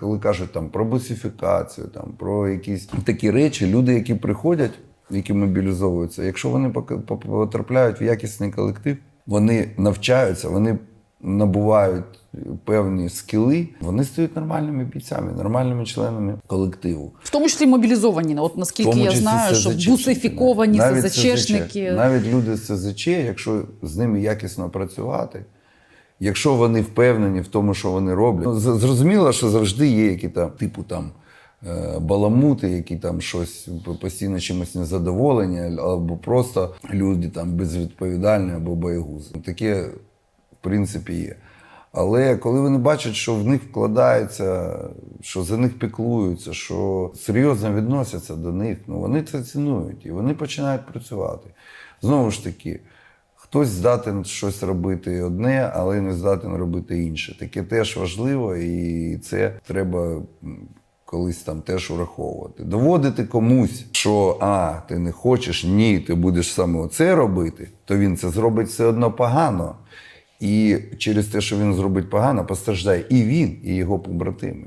коли кажуть там про бусифікацію, там про якісь такі речі, люди, які приходять, які мобілізовуються, якщо вони потрапляють в якісний колектив, вони навчаються, вони набувають певні скіли, вони стають нормальними бійцями, нормальними членами колективу. В тому числі мобілізовані. От наскільки я знаю, що бусифіковані навіть СЗЧшники. СЗЧ. Навіть люди з СЗЧ, якщо з ними якісно працювати, якщо вони впевнені в тому, що вони роблять, ну, зрозуміло, що завжди є які там, типу там. е, Баламути, які там щось постійно чимось незадоволені, або просто люди там безвідповідальні або боягузи. Таке, в принципі, є. Але коли вони бачать, що в них вкладається, що за них піклуються, що серйозно відносяться до них, ну вони це цінують і вони починають працювати. Знову ж таки, хтось здатен щось робити одне, але не здатен робити інше. Таке теж важливо, і це треба колись там теж ураховувати. Доводити комусь, що а, ти не хочеш, ні, ти будеш саме це робити, то він це зробить все одно погано. І через те, що він зробить погано, постраждає і він, і його побратими.